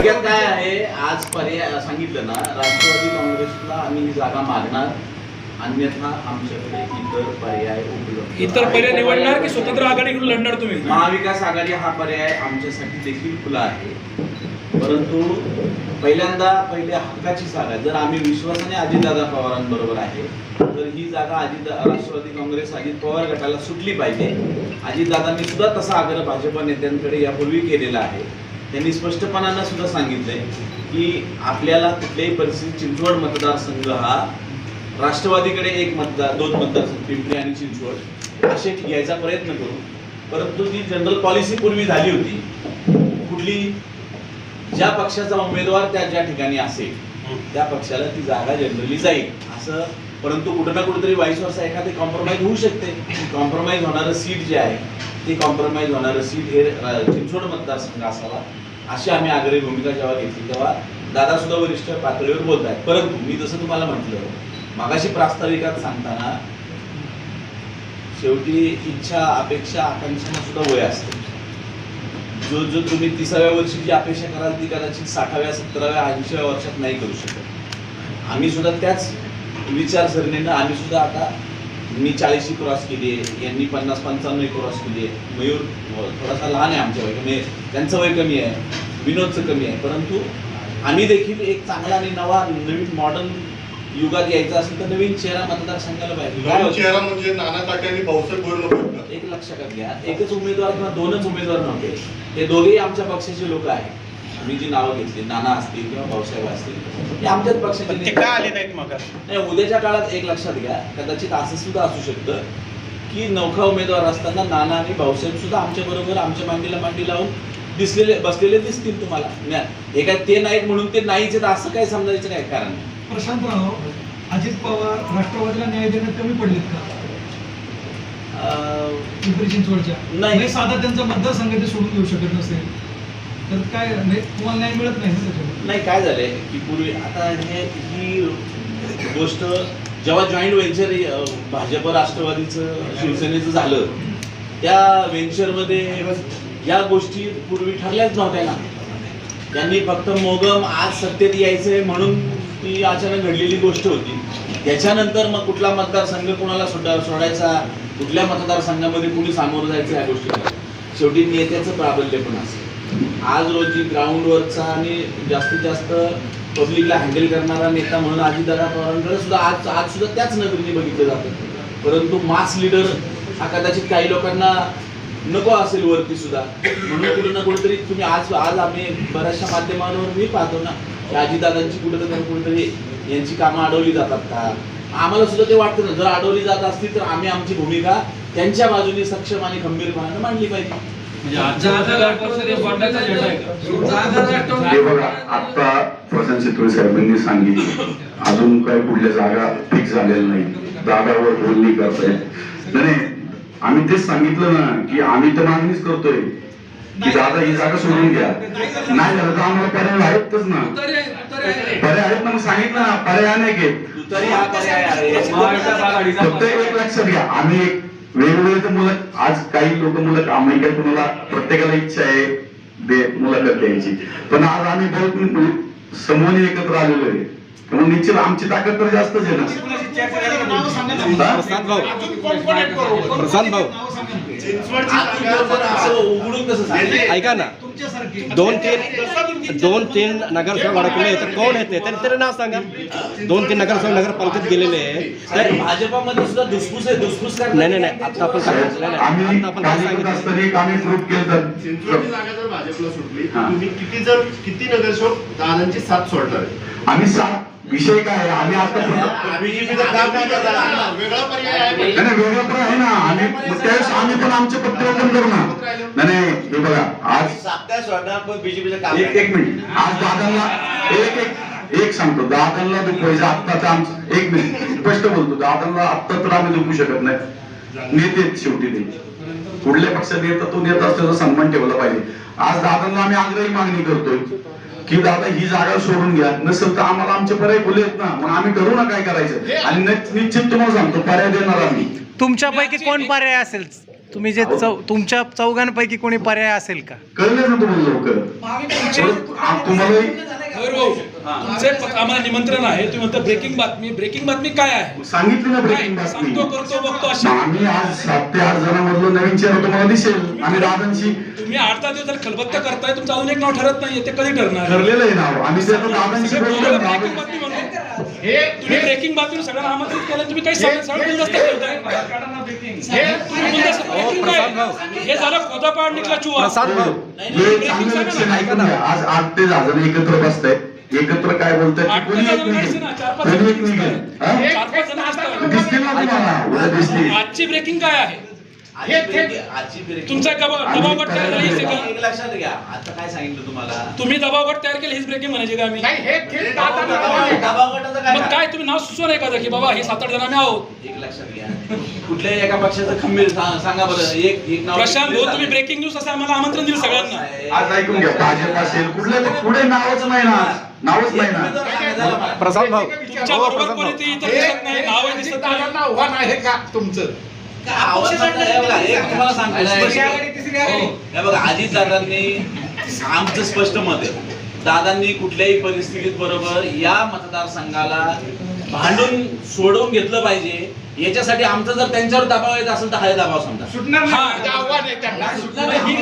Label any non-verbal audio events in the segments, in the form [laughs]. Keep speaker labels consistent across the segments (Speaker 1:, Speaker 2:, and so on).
Speaker 1: थोडक्यात काय आहे आज पर्याय सांगितलं ना राष्ट्रवादी काँग्रेसला आम्ही ही जागा मागणार अन्यथा आमच्याकडे इतर पर्याय उपलब्ध
Speaker 2: इतर पर्याय. निवडणार की स्वतंत्र आघाडीकडून लढणार तुम्ही?
Speaker 1: महाविकास आघाडी हा पर्याय आमच्यासाठी देखील खुला आहे. परंतु पहिल्यांदा पहिले हक्काची जागा जर आम्ही विश्वासाने अजितदादा पवारांबरोबर आहे तर ही जागा अजित राष्ट्रवादी काँग्रेस अजित पवार गटाला सुटली पाहिजे. अजितदादांनी सुद्धा तसा आग्रह भाजप नेत्यांकडे यापूर्वी केलेला आहे. त्यांनी स्पष्टपणानं सुद्धा सांगितलंय की आपल्याला कुठल्याही परिस्थितीत चिंचवड मतदारसंघ हा राष्ट्रवादीकडे एक मतदार दोन मतदारसंघ पिंपरी आणि चिंचवड असे घ्यायचा प्रयत्न करू. परंतु ती जनरल पॉलिसी पूर्वी झाली होती. कुठली? ज्या पक्षाचा उमेदवार त्या ज्या ठिकाणी असेल त्या पक्षाला ती जागा जनरली जाईल. असं परंतु कुठं ना कुठेतरी वाईस वर्षा एखादी कॉम्प्रोमाइज होऊ शकते. कॉम्प्रोमाइज होणारं सीट जे आहे ते कॉम्प्रोमाइज होणारं सीट हे चिंचवड मतदारसंघ असावा अशी आम्ही आग्रही भूमिका जेव्हा घेतली तेव्हा दादा सुद्धा वरिष्ठ पातळीवर बोलत आहेत परंतु मी जसं तुम्हाला म्हटलं मागाशी प्रास्ताविकात सांगताना शेवटी इच्छा अपेक्षा आकांक्षांना सुद्धा वय असते. जो जो तुम्ही तिसाव्या वर्षी जी अपेक्षा कराल ती कदाचित साठाव्या सतराव्या ऐंशीव्या वर्षात नाही करू शकत. आम्ही सुद्धा त्याच विचारसरणीनं आम्ही सुद्धा आता मी चाळीशी क्रॉस केली आहे यांनी पन्नास पंचावन्न क्रॉस केली आहे. मयूर थोडासा लहान आहे आमच्या वय म्हणजे त्यांचं वय कमी आहे विनोदचं कमी आहे. परंतु आम्ही देखील एक चांगला आणि नवा नवीन मॉडर्न युगात यायचं असेल तर नवीन चेहरा मतदारसंघाला पाहिजे?
Speaker 3: चेहरा म्हणजे नाना काटे आणि भाऊसाहेब
Speaker 1: एक लक्षात घ्या एकच उमेदवार किंवा दोनच उमेदवार नव्हते हे दोघेही आमच्या पक्षाचे लोक आहेत. मी जी नावं घेतली नाना असतील किंवा भाऊसाहेब असतील हे आमच्याच पक्षाचे
Speaker 4: ते का. आले नाहीत मग
Speaker 1: नाही उद्याच्या काळात एक लक्षात घ्या कदाचित असं सुद्धा असू शकतं की नौखा उमेदवार असताना नाना आणि भाऊसाहेब सुद्धा आमच्या बरोबर आमच्या मांडीला मांडी लावून दिसलेले बसलेले दिसतील तुम्हाला न्या- हे काय ते नाहीत म्हणून ते नाहीच आहेत असं काय समजायचं काय कारण नाही.
Speaker 5: प्रशांतराव अजित पवार राष्ट्रवादीला न्याय देण्यात कमी पडलेत का
Speaker 1: अं,
Speaker 5: पिंपरी चिंचवडच्या
Speaker 1: नाही.
Speaker 5: म्हणजे साधा त्यांचा मतदारसंघ ते सोडून देऊ शकत नसेल तर काय म्हणजे तुम्हाला न्याय मिळत नाही ना त्याच्यावर?
Speaker 1: नाही काय झालंय की पूर्वी आता हे ही गोष्ट जेव्हा जॉईंट व्हेंचर भाजप राष्ट्रवादीचं शिवसेनेचं झालं त्या व्हेंचरमध्ये या गोष्टी पूर्वी ठरल्याच नव्हत्या ना. त्यांनी फक्त मोगम आज सत्तेत यायचंय म्हणून ती अचानक घडलेली गोष्ट होती. त्याच्यानंतर मग कुठला मतदारसंघ कोणाला सोडा सोडायचा? कुठल्या मतदारसंघामध्ये कुणी सामोरं जायचं या गोष्टी शेवटी नेत्याचं प्राबल्य पण असं आज रोजी ग्राउंडवरचा आणि जास्तीत जास्त पब्लिकला हँडल करणारा नेता म्हणून अजितदादा पवारांकडे सुद्धा आज आज सुद्धा त्याच नजरेने बघितलं जातं. परंतु मास लीडर हा कदाचित काही लोकांना नको असेल वरती सुद्धा. म्हणून कुठे ना कुठेतरी तुम्ही आज आज आम्ही बऱ्याचशा माध्यमांवर मी पाहतो ना की अजितदादांची कुठेतरी कुठेतरी यांची कामं अडवली जातात का? आम्हाला सुद्धा ते वाटतं ना जर अडवली जात असतील तर आम्ही आमची भूमिका त्यांच्या बाजूने सक्षम आणि खंबीरपणाने मांडली पाहिजे.
Speaker 6: बघा आता प्रशांत चितोळे साहेबांनी सांगितलं. अजून काही कुठल्या जागा फिक्स झालेल्या नाही. जागावर बोलणी करतायत. नाही नाही, आम्ही तेच सांगितलं ना की आम्ही तर मागणीच करतोय. की दादा ही जागा सोडून घ्या. नाही झालं तर आम्हाला पर्याय आहेतच ना. पर्याय आहेत ना मग सांगितलं ना पर्याय
Speaker 1: हा पर्याय आहे
Speaker 6: फक्त एक लक्षात घ्या आम्ही एक वेगवेगळे तर मुलं आज काही लोक मुलं आम्ही काय तुम्हाला प्रत्येकाला इच्छा आहे मुलाखत द्यायची. पण आज आम्ही बहुत समोर एकत्र आलेलो आहे. म्हणून निश्चित आमची ताकद तर जास्तच आहे ना.
Speaker 4: प्रशांत भाऊ. ऐका ना. दोन तीन दोन तीन नगरसेवक अडकले तर कोण आहेत ते? तरी तरी नाव सांगा. दोन तीन नगरसेवक नगरपालिकेत गेलेले आहे
Speaker 1: तर भाजपामध्ये सुद्धा धुसफूस आहे. धुसफूस करतात.
Speaker 4: नाही नाही नाही. आता आपण सांगितलं नाही, नाही.
Speaker 6: आम्ही
Speaker 4: आता आपण सांगितलं?
Speaker 3: किती जर किती नगरसेवक दादांची साथ सोडणार आहे
Speaker 6: आम्ही सा विषय काय? आम्ही आता
Speaker 3: नाही वेगळा
Speaker 6: पण आहे. ना. आम्ही त्यावेळेस आम्ही पण आमचे पत्र करू ना. नाही हे बघा आज
Speaker 1: काम
Speaker 6: एक एक मिनिट. आज दादांना एक एक एक सांगतो. दादांना दुखवायचं आत्ता तर आमचं एक मिनिट. स्पष्ट बोलतो. दादांना आत्ता तर आम्ही दुखू शकत नाही. नेते शेवटी ते. कुठल्या पक्षात नेता तो नेता असतो त्याचा सन्मान ठेवला पाहिजे. आज दादांना आम्ही आग्रही मागणी करतोय. की दादा ही जागा सोडून घ्या. नसेल तर आम्हाला आमचे पर्याय खुले आहेत ना. मग आम्ही करू ना काय करायचं? आणि नि- निश्चित तुम्हाला सांगतो पर्याय देणार आम्ही.
Speaker 7: तुमच्यापैकी कोण पर्याय असेल? तुम्ही जे चौ तुमच्या चौघांपैकी कोणी पर्याय असेल का?
Speaker 6: कळलं ना तुम्हाला लवकर?
Speaker 2: बरं भाऊ तुमचे प- आम्हाला निमंत्रण आहे. तुम्ही म्हणता ब्रेकिंग बातमी ब्रेकिंग बातमी काय आहे?
Speaker 6: सांगितलं ना ब्रेकिंग
Speaker 2: काय?
Speaker 6: बातमी.
Speaker 2: सांगतो करतो बघतो अशी.
Speaker 6: आम्ही आज सात ते आठ जणांमधलं नवीन चेहरा तुम्हाला दिसेल. आम्ही दादांशी
Speaker 2: तुम्ही आठ दहा दिवस झाले खलबत्ता करताय तुमचं अजून एक नाव ठरत नाहीये. ते कधी ठरणार?
Speaker 6: ठरलेलं आहे नाव. आम्ही ते आता दादांशी बोललो
Speaker 2: ब्रेकिंग बातमी म्हणून तुम्ही ब्रेकिंग बातमी सगळ्यांना आमंत्रित केलं तुम्ही काही सगळं सगळं गुलदस्ता ठेवताय? तुम्ही गुलदस्ता- breaking काय? हे झालं खोदापाड निघला चुवा
Speaker 4: प्रसाद
Speaker 6: हे चांगलं आज आठ ते दहा जण एकत्र बसताय एकत्र काय बोलताय
Speaker 2: आठ ते
Speaker 6: कोणी
Speaker 2: दहा
Speaker 6: एक
Speaker 2: जण
Speaker 6: नाही
Speaker 2: नाहीच ना, चार पाच
Speaker 6: कोणी
Speaker 2: जण
Speaker 6: एक नाही
Speaker 2: दिसताय.
Speaker 6: हा?
Speaker 2: चार पाच जण असतात
Speaker 6: दिसतील ना तुम्हाला? उद्या दिसतील.
Speaker 2: आजची ब्रेकिंग काय आहे? तुमचा दबाव दबाव गट तयार झाला हीच आहे का?
Speaker 1: एक लक्षात घ्या. आता काय सांगितलं तुम्हाला?
Speaker 2: तुम्ही दबाव गट तयार केले हीच ब्रेकिंग म्हणायचे का आम्ही?
Speaker 1: काय
Speaker 2: मग काय तुम्ही नाव सुचवा नाही का की बाबा हे सात आठ जण आम्ही आहोत?
Speaker 1: एक लक्षात घ्या. कुठल्याही एका पक्षाचं खंबीर सांगा बरं. एक एक नाव
Speaker 2: प्रशांत भाऊ तुम्ही. ब्रेकिंग न्यूज असं आम्हाला आमंत्रण दिलं सगळ्यांना.
Speaker 6: आज ऐकून घ्या भाजप असेल कुठल्या पुढे नावच नाही ना. नावच नाही.
Speaker 4: प्रसाद भाऊ.
Speaker 2: तुमच्या
Speaker 4: हो,
Speaker 2: बरोबर कोणी ते इतर दिसत नाही नावही दिसत नाही.
Speaker 8: आव्हान आहे का तुमचं?
Speaker 1: हे. बघा, अजित दादांनी आमचं स्पष्ट मत आहे. दादांनी कुठल्याही परिस्थितीत बरोबर या मतदारसंघाला भांडून सोडवून घेतलं पाहिजे. याच्यासाठी आमचा जर त्यांच्यावर दबाव येत असेल तर हा दबाव समजा
Speaker 8: सुटणार
Speaker 2: हा.
Speaker 1: सुटणार नाही?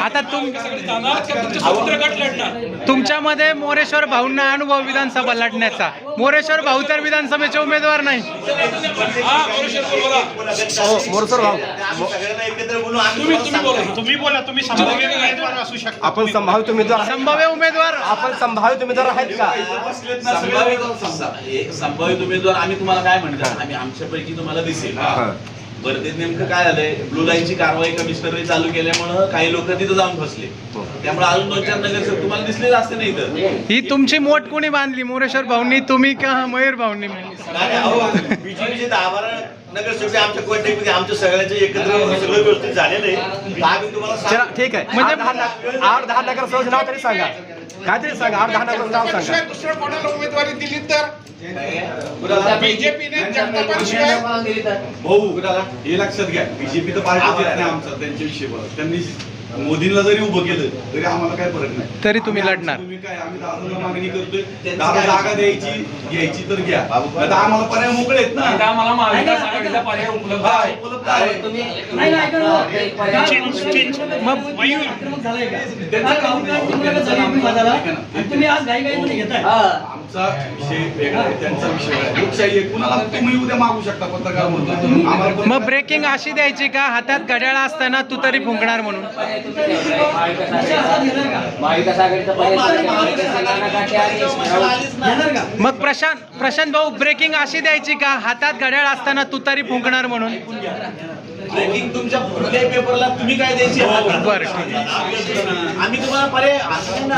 Speaker 7: आता तुम- तुमच्यामध्ये मोरेश्वर भाऊंना अनुभव विधानसभा लढण्याचा. मोरेश्वर भाऊ तर विधानसभेचे उमेदवार नाही.
Speaker 2: हा बरोबर बोला
Speaker 4: मोरसर भाऊ.
Speaker 2: तुम्ही तुम्ही बोला.
Speaker 8: तुम्ही बोला. तुम्ही संभाव्य उमेदवार
Speaker 4: आपण
Speaker 7: संभाव्य उमेदवार
Speaker 4: आपण संभावित उमेदवार आहेत का?
Speaker 1: संभावित उमेदवार आम्ही तुम्हाला काय म्हणतो आम्ही आमच्यापैकी तुम्हाला दिसेल.
Speaker 4: हा.
Speaker 1: बरं ते नेमकं काय झालंय? ब्लू लाईनची कारवाई कमिशनरने चालू केल्यामुळं काही लोक तिथं जाऊन फसले. त्यामुळे अजून दोन चार नगरसेवक तुम्हाला दिसलेच असते नाही इथं?
Speaker 7: ही तुमची मोठ कोणी बांधली? मोरेश्वर भाऊंनी तुम्ही का मयूर भाऊंनी
Speaker 9: बीजेपीचे दहा बारा नगरसेवक आमच्या सगळ्यांचे एकत्र सगळं व्यवस्थित झालेलं आहे. तर आम्ही तुम्हाला
Speaker 4: चला
Speaker 9: सांगू.
Speaker 4: ठीक आहे.
Speaker 7: म्हणजे-
Speaker 4: आठ दहा आठ दहा नगरसेवक नाव तरी सांगा. काहीतरी सांगा. आठ दहा नगरसेवक नाव सांगा.
Speaker 8: दुसऱ्या कोणाला उमेदवारी दिली तर? बीजेपीने जनतापाशिवाय
Speaker 10: भाऊ हे लक्षात घ्या. बीजेपी तर पार्टी नाही. आमचा त्यांच्याविषयी बोला त्यांनी मोदींना जरी उभं केलं तरी आम्हाला काय फरक नाही.
Speaker 7: तरी तुम्ही लढणार.
Speaker 10: तुम्ही काय आम्ही दादाला मागणी करतोय. दादा जागा द्यायची घ्यायची तर घ्या. आता आम्हाला पर्याय मोकळे आहेत ना
Speaker 2: आम्हाला महाविकास आघाडीचा पर्याय उपलब्ध आहे.
Speaker 10: उपलब्ध आहे. आमचा विषय वेगळा आहे त्यांचा विषय वेगळा आहे. लोकशाही आहे कुणाला तुम्ही उद्या मागू शकता पत्रकार म्हणून. आम्हाला
Speaker 7: मग ब्रेकिंग अशी द्यायची का? हातात घड्याळ असताना तू तरी फुंकणार म्हणून. मग प्रशांत प्रशांत भाऊ ब्रेकिंग अशी द्यायची का? हातात घड्याळ असताना तू तरी फुंकणार म्हणून.
Speaker 1: ब्रेकिंग तुमच्या कुठल्याही पेपरला तुम्ही काय द्यायची?
Speaker 7: बरं,
Speaker 1: आम्ही तुम्हाला पर्याय असं ना.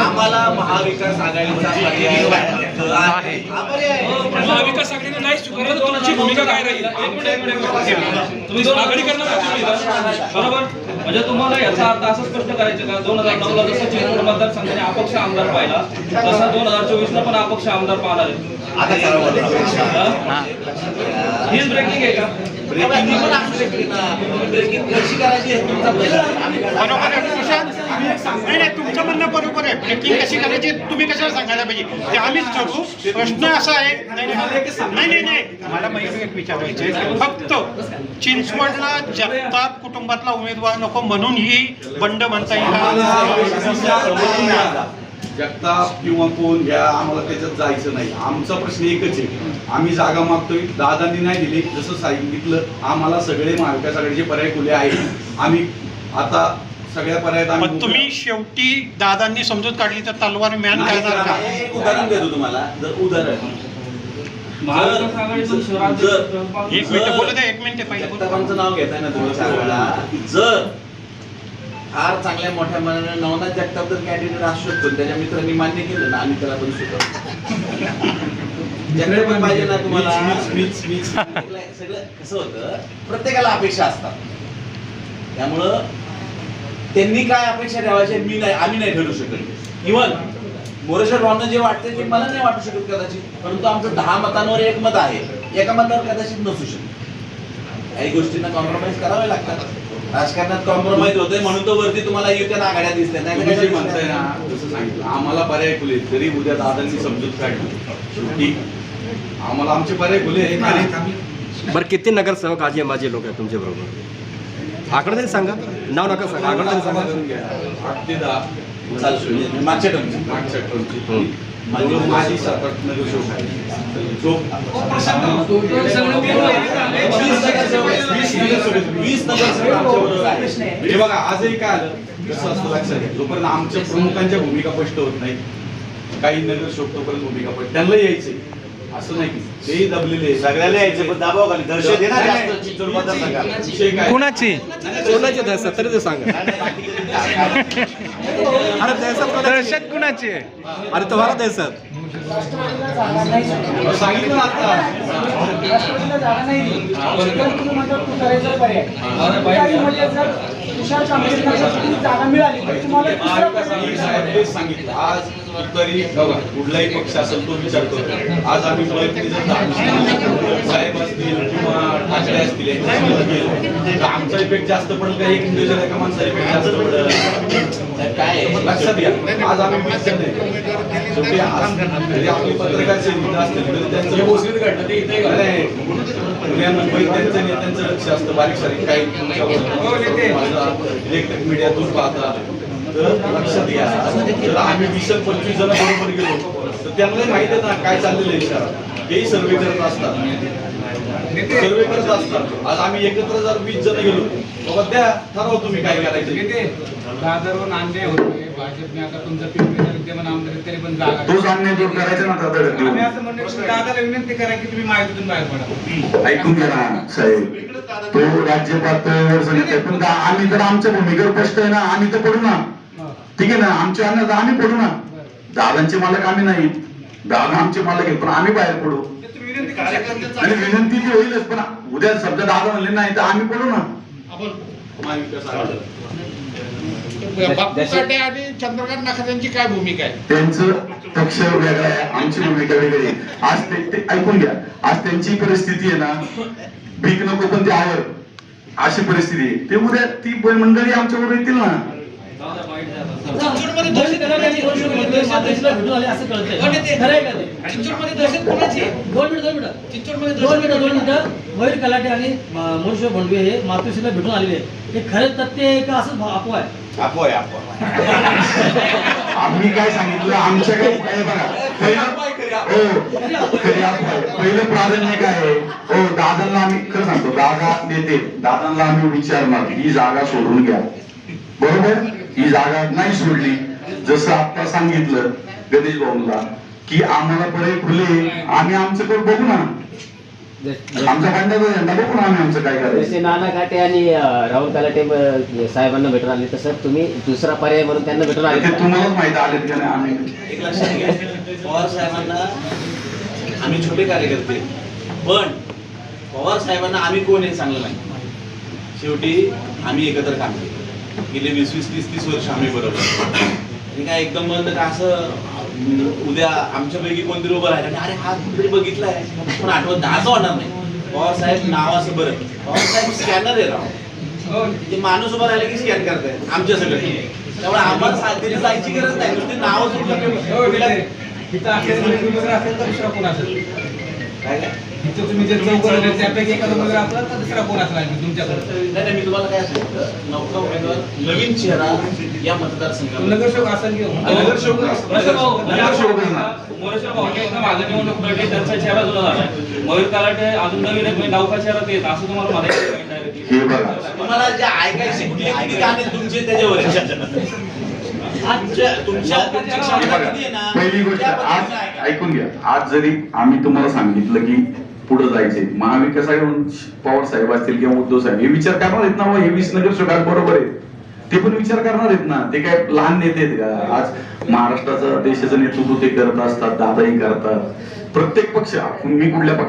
Speaker 1: आम्हाला महाविकास आघाडीचा हा.
Speaker 2: महाविकास आघाडीने नाही स्वीकारलं तर तुमची भूमिका काय राहील? तुम्ही आघाडी करणार?
Speaker 11: बरोबर? म्हणजे तुम्हाला याचा अर्थ असं स्पष्ट करायचं का? दोन हजार नऊ ला जसं चिरमूर मतदारसंघाने अपक्ष आमदार पाहिला तसा दोन हजार चोवीस ला पण अपक्ष आमदार पाहणार आहे.
Speaker 7: हा?
Speaker 11: हीच ब्रेकिंग आहे का?
Speaker 8: बरोबर आहे प्रशांत नाही नाही तुमचं म्हणणं बरोबर आहे ब्रेकिंग कशी करायची तुम्ही कशाला सांगायला पाहिजे ते आम्हीच ठरवू प्रश्न असा आहे नाही. नाही नाही मला माहिती एक विचारायचे फक्त चिंचवडला जगताप कुटुंबातला उमेदवार नको म्हणून ही बंड म्हणता येईल
Speaker 10: जगताप किंवा कोण घ्या आम्हाला त्याच्यात जायचं नाही. आमचा प्रश्न एकच आहे. आम्ही जागा मागतोय. दादांनी नाही दिली. जसं सांगितलं आम्हाला सगळे महाविकास आघाडीचे पर्याय खुले आहेत. आम्ही आता सगळ्या पर्यायात आम्ही
Speaker 8: पण तुम्ही शेवटी दादांनी समजूत काढली तर तलवार मॅन
Speaker 1: नाही
Speaker 8: करणार
Speaker 1: एक उदाहरण देतो तुम्हाला. जर उदाहरण.
Speaker 11: महाविकास
Speaker 1: जर-
Speaker 8: एक मिनिट बोलू द्या एक मिनिट पहिले बोलू. द्या.
Speaker 1: जगतापांचं नाव घेताय ना तुम्ही सांगायला जर फार चांगल्या मोठ्या मनाने नवनाथ जगताप जर कॅन्डिडेट असू शकतो त्याच्या मित्रांनी मान्य केलं ना आम्ही त्याला पण शिकवतो ज्याकडे पण पाहिजे ना तुम्हाला. सगळं कसं होतं प्रत्येकाला अपेक्षा असतात. त्यामुळं त्यांनी काय अपेक्षा ठेवायच्या मी नाही आम्ही नाही ठरवू शकत. इव्हन मोरेश्वर भावना जे वाटते ते मला नाही वाटू शकत कदाचित परंतु आमचं दहा मतांवर एक मत आहे. एका मतावर कदाचित नसू शकत. काही गोष्टींना कॉम्प्रोमाइज करावे लागतात. राजकारणात कॉम्प्रोमाइज होते म्हणून तो वरती तुम्हाला युत्या आघाड्या दिसल्या
Speaker 10: तुम्ही जे म्हणताय? ना जसं सांगितलं आम्हाला पर्याय खुले. जरी उद्या दादांनी समजूत काढली शेवटी आम्हाला आमचे पर्याय खुले आणि
Speaker 4: बरं किती नगरसेवक आजी माझे लोक आहेत तुमच्या बरोबर आकडे तरी सांगा नाव नका सांगा आकडे तरी सांगा.
Speaker 10: आठ ते दहा
Speaker 1: मागच्या टर्मची
Speaker 10: मागच्या टर्मची. माझी सात आठ
Speaker 1: आहेत.
Speaker 10: हे बघा आजही काय आलं लक्षात. जोपर्यंत आमच्या प्रमुखांच्या भूमिका स्पष्ट होत नाही काही नगरसेवक तोपर्यंत भूमिका स्पष्ट त्यांना यायचे असं नाही तेही दबलेले.
Speaker 9: सगळ्याला यायचं पण दाबाव खाली दहशत जास्त. मतदारसंघात
Speaker 10: विषय काय?
Speaker 7: कुणाची?
Speaker 4: कोणाचे दहशत? तरी ते सांगा. अरे दहशत?
Speaker 7: दहशत कुणाची? आहे
Speaker 4: अरे तुम्हाला दहशत.
Speaker 10: सांगितलं ना आता. मी साहेब हेच सांगितलं. आज तरी बघा कुठलाही पक्ष असेल तो विचार करतो. आज आम्ही साहेब असतील किंवा ठाकरे असतील तर आमचा इफेक्ट जास्त पडेल का एक इंडिव्हिज्युअल एका इफेक्ट जास्त पडेल?
Speaker 1: काय आहे?
Speaker 10: लक्षात घ्या. आज आम्ही आपली पत्रकारचे मित्र असतील त्यांचं व्यवस्थित घडलं ते इथे नाही, पुण्या मुंबईत त्यांचं नेत्यांचं लक्ष असतं. बारीक सारीक काही इलेक्ट्रिक मीडियातून पाहता. तर लक्षात घ्या जर आम्ही वीस पंचवीस जण बरोबर गेलो. तर त्यांना माहिती आहे ना काय चाललेलं आहे शहरात तेही सर्वे करत असतात. सर्वे करत असतात. आज आम्ही एकत्र जर वीस जण गेलो बाबा द्या ठरवा तुम्ही काय करायचं.
Speaker 5: दादरवर भाजपने आता तुमचं पिंपरी विद्यमान आमदार आहेत, तरी पण जागा
Speaker 6: तोच अन्याय दूर करायचा ना दादा
Speaker 5: आम्ही असं म्हणतो की दादाला विनंती करा की तुम्ही माहितीतून बाहेर पडा.
Speaker 6: ऐकून घ्या ना साहेब. तो राज्य पातळीवर सांगितलंय पण दा- आम्ही तर आमच्या भूमिकेवर स्पष्ट आहे ना आम्ही तर पडू ना. ठीक आहे ना आमच्या तर आम्ही पडू ना. दादांचे मालक आम्ही नाही. दादा आमचे मालक आहेत पण आम्ही बाहेर पडू. आणि विनंती ती होईलच पण उद्या समजा दादा म्हणले नाही तर आम्ही पडू ना.
Speaker 8: आणि चंद्रकांत नाखातांची काय भूमिका आहे?
Speaker 6: त्यांचं पक्ष वेगळा आहे आमची भूमिका वेगळी आहे. आज ते ते- ऐकून घ्या. आज त्यांची परिस्थिती आहे ना भीक नको पण ते आवर अशी परिस्थिती आहे. ते उद्या ती मंडळी आमच्यावर येतील ना.
Speaker 12: मयूर कलाटे आणि मनुष्य भोंडवे हे मातोश्रीला भेटून आलेले आहेत. हे खरं तथ्य आहे का असं अफवा आहे?
Speaker 9: अफवा आहे अफवा [laughs]
Speaker 6: आम्ही काय सांगितलं? आमच्याकडे हे बघा. पहिलं हो. खरी अफवा. पहिलं प्राधान्य काय आहे? हो दादांना आम्ही खरं सांगतो. दादा देते दादांना आम्ही विचारणार ही जागा सोडून घ्या. बरोबर? ही जागा नाही सोडली. जसं आता सांगितलं गणेश भाऊला की आम्हाला पर्याय खुले आम्ही आमच्याकडे बघू ना. आमचा खंडाचा झेंडा बघू ना आम्ही आमचं काय करायचं.
Speaker 12: जसे नाना काटे आणि अं, राहुल कलाटे साहेबांना भेटून आले तसं तुम्ही दुसरा पर्याय म्हणून त्यांना भेटून
Speaker 6: ते
Speaker 12: आले
Speaker 6: तुम्हालाच माहिती आलेत का नाही आम्ही?
Speaker 1: एक लक्षात घ्या. पवार साहेबांना आम्ही छोटे कार्यकर्ते. पण पवार साहेबांना आम्ही कोण हे चांगलं नाही. शेवटी आम्ही एकत्र काम केलं गेले वीस वीस तीस तीस वर्ष आम्ही बरोबर. आणि काय एकदम म्हणलं का असं उद्या आमच्यापैकी कोणतरी उभं राहिलं. आणि अरे हा कुठेतरी बघितलाय. पण आठवत? असं होणार नाही. पवार साहेब नाव असं बरं. पवार साहेब स्कॅनर आहे राव. ते माणूस उभा राहिला की स्कॅन करताय आमच्या सगळे त्यामुळे आम्हाला साथीने जायची गरज नाही. नुसते नाव
Speaker 5: इथं इथं तुम्ही जे चौक त्यापैकी एखादा उमेदवार असला तर दुसरा कोण असला तुमच्याकडे?
Speaker 1: नाही नाही मी तुम्हाला काय सांगितलं नौका उमेदवार नवीन चेहरा या मतदारसंघात
Speaker 5: नगरसेवक असेल
Speaker 10: नगरसेवक
Speaker 11: मोरेश्वर भाऊ
Speaker 6: नगरसेवक.
Speaker 11: मोरेश्वर हे एकदा मागे निवडणूक लढली त्यांचा चेहरा जुना झाला मयूर कलाटे अजून नवीन म्हणजे नौका चेहरा ते येत असं तुम्हाला म्हणायचं आहे directly.
Speaker 6: हे बघा.
Speaker 1: तुम्हाला जे ऐकायचे कुठले किती गाणे तुमचे त्याच्यावर. तुमच्या
Speaker 6: पहिली गोष्ट ऐकून घ्या. आज जरी आम्ही तुम्हाला सांगितलं की पुढे जायचे महाविकास आघाडीहून पवार साहेब असतील किंवा उद्धव साहेब हे विचार करणार आहेत ना हो? हे? वीस नगर सुधार बरोबर आहे ते पण विचार करणार आहेत ना? ते काय लहान नेते आहेत का? आज महाराष्ट्राचं देशाचं नेतृत्व ते करत असतात दादाही करतात. प्रत्येक पक्ष मी कुठल्या पक्ष